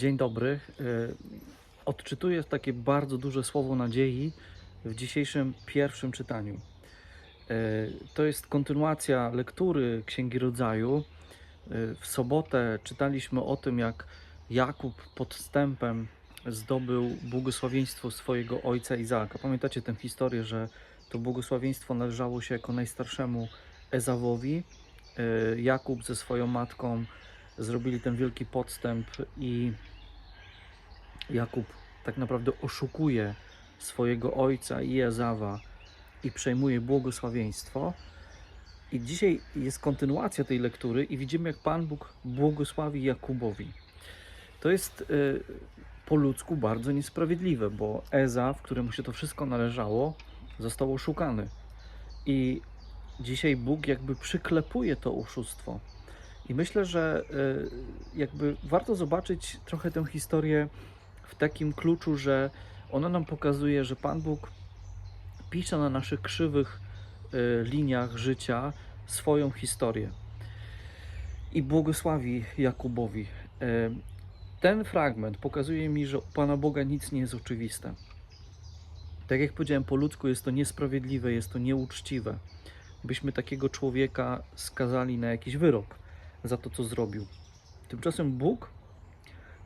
Dzień dobry. E, Odczytuję takie bardzo duże słowo nadziei w dzisiejszym pierwszym czytaniu. E, To jest kontynuacja lektury Księgi Rodzaju. E, W sobotę czytaliśmy o tym, jak Jakub podstępem zdobył błogosławieństwo swojego ojca Izaaka. Pamiętacie tę historię, że to błogosławieństwo należało się jako najstarszemu Ezawowi. Jakub ze swoją matką zrobili ten wielki podstęp i Jakub tak naprawdę oszukuje swojego ojca i Ezawa i przejmuje błogosławieństwo. I dzisiaj jest kontynuacja tej lektury i widzimy, jak Pan Bóg błogosławi Jakubowi. To jest y, po ludzku bardzo niesprawiedliwe, bo Ezaw, któremu się to wszystko należało, został oszukany. I dzisiaj Bóg jakby przyklepuje to oszustwo. I myślę, że y, jakby warto zobaczyć trochę tę historię w takim kluczu, że ona nam pokazuje, że Pan Bóg pisze na naszych krzywych y, liniach życia swoją historię i błogosławi Jakubowi. Y, Ten fragment pokazuje mi, że u Pana Boga nic nie jest oczywiste. Tak jak powiedziałem, po ludzku jest to niesprawiedliwe, jest to nieuczciwe. Byśmy takiego człowieka skazali na jakiś wyrok za to, co zrobił. Tymczasem Bóg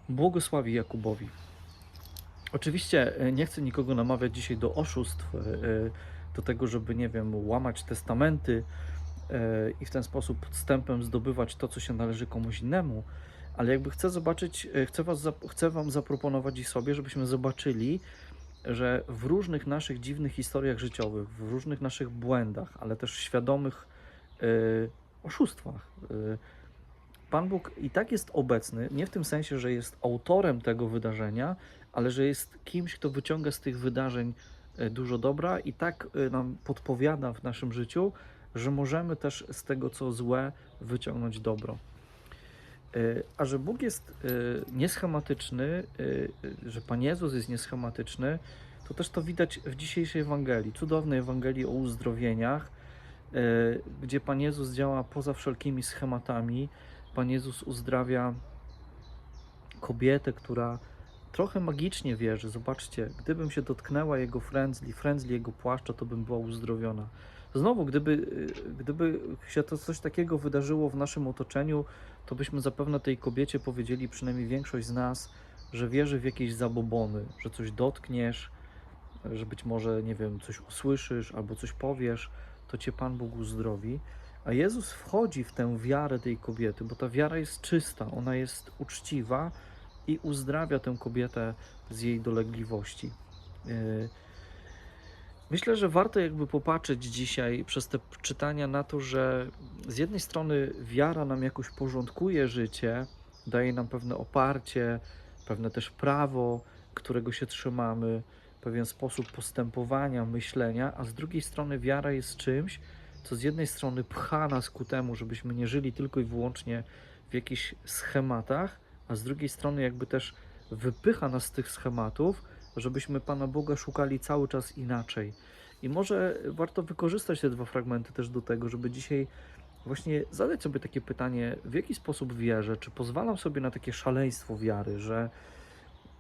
błogosławi Jakubowi. Oczywiście e, nie chcę nikogo namawiać dzisiaj do oszustw, e, e, do tego, żeby, nie wiem, łamać testamenty i w ten sposób podstępem zdobywać to, co się należy komuś innemu, ale jakby chcę zobaczyć, chcę, was, chcę Wam zaproponować i sobie, żebyśmy zobaczyli, że w różnych naszych dziwnych historiach życiowych, w różnych naszych błędach, ale też świadomych oszustwach, Pan Bóg i tak jest obecny, nie w tym sensie, że jest autorem tego wydarzenia, ale że jest kimś, kto wyciąga z tych wydarzeń e, dużo dobra i tak e, nam podpowiada w naszym życiu, że możemy też z tego, co złe, wyciągnąć dobro. E, A że Bóg jest nieschematyczny, że Pan Jezus jest nieschematyczny, to też to widać w dzisiejszej Ewangelii, cudownej Ewangelii o uzdrowieniach, gdzie Pan Jezus działa poza wszelkimi schematami. Pan Jezus uzdrawia kobietę, która trochę magicznie wierzy. Zobaczcie, gdybym się dotknęła jego frędzli, frędzli jego płaszcza, to bym była uzdrowiona. Znowu, gdyby, y, gdyby się to coś takiego wydarzyło w naszym otoczeniu, to byśmy zapewne tej kobiecie powiedzieli, przynajmniej większość z nas, że wierzy w jakieś zabobony, że coś dotkniesz, że być może, nie wiem, coś usłyszysz albo coś powiesz, to cię Pan Bóg uzdrowi. A Jezus wchodzi w tę wiarę tej kobiety, bo ta wiara jest czysta, ona jest uczciwa i uzdrawia tę kobietę z jej dolegliwości. Yy, Myślę, że warto jakby popatrzeć dzisiaj przez te czytania na to, że z jednej strony wiara nam jakoś porządkuje życie, daje nam pewne oparcie, pewne też prawo, którego się trzymamy, pewien sposób postępowania, myślenia, a z drugiej strony wiara jest czymś, co z jednej strony pcha nas ku temu, żebyśmy nie żyli tylko i wyłącznie w jakichś schematach, a z drugiej strony jakby też wypycha nas z tych schematów, żebyśmy Pana Boga szukali cały czas inaczej. I może warto wykorzystać te dwa fragmenty też do tego, żeby dzisiaj właśnie zadać sobie takie pytanie, w jaki sposób wierzę, czy pozwalam sobie na takie szaleństwo wiary, że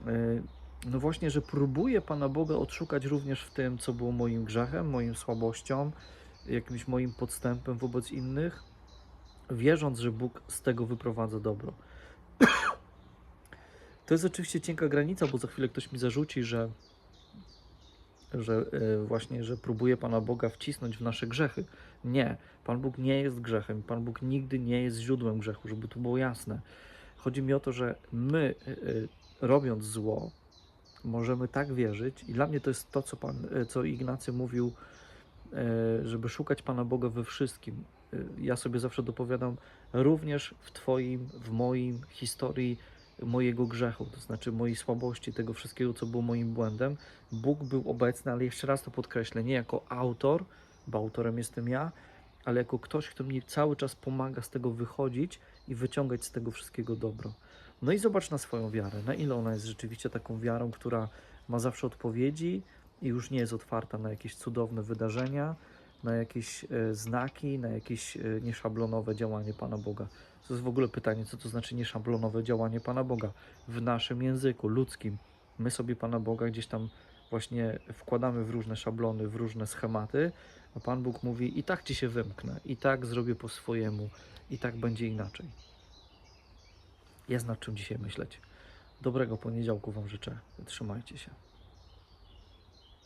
yy, no właśnie, że próbuję Pana Boga odszukać również w tym, co było moim grzechem, moim słabością, jakimś moim podstępem wobec innych, wierząc, że Bóg z tego wyprowadza dobro. To jest oczywiście cienka granica, bo za chwilę ktoś mi zarzuci, że, że e, właśnie, że próbuje Pana Boga wcisnąć w nasze grzechy. Nie, Pan Bóg nie jest grzechem, Pan Bóg nigdy nie jest źródłem grzechu, żeby to było jasne. Chodzi mi o to, że my, e, e, robiąc zło, możemy tak wierzyć i dla mnie to jest to, co, pan, co Ignacy mówił, żeby szukać Pana Boga we wszystkim. E, Ja sobie zawsze dopowiadam, również w Twoim, w moim historii mojego grzechu, to znaczy mojej słabości, tego wszystkiego, co było moim błędem. Bóg był obecny, ale jeszcze raz to podkreślę, nie jako autor, bo autorem jestem ja, ale jako ktoś, kto mi cały czas pomaga z tego wychodzić i wyciągać z tego wszystkiego dobro. No i zobacz na swoją wiarę, na ile ona jest rzeczywiście taką wiarą, która ma zawsze odpowiedzi i już nie jest otwarta na jakieś cudowne wydarzenia, na jakieś e, znaki, na jakieś e, nieszablonowe działanie Pana Boga. To jest w ogóle pytanie, co to znaczy nieszablonowe działanie Pana Boga w naszym języku ludzkim. My sobie Pana Boga gdzieś tam właśnie wkładamy w różne szablony, w różne schematy, a Pan Bóg mówi: I tak ci się wymknę, i tak zrobię po swojemu, i tak będzie inaczej. Jest nad czym dzisiaj myśleć. Dobrego poniedziałku Wam życzę. Trzymajcie się.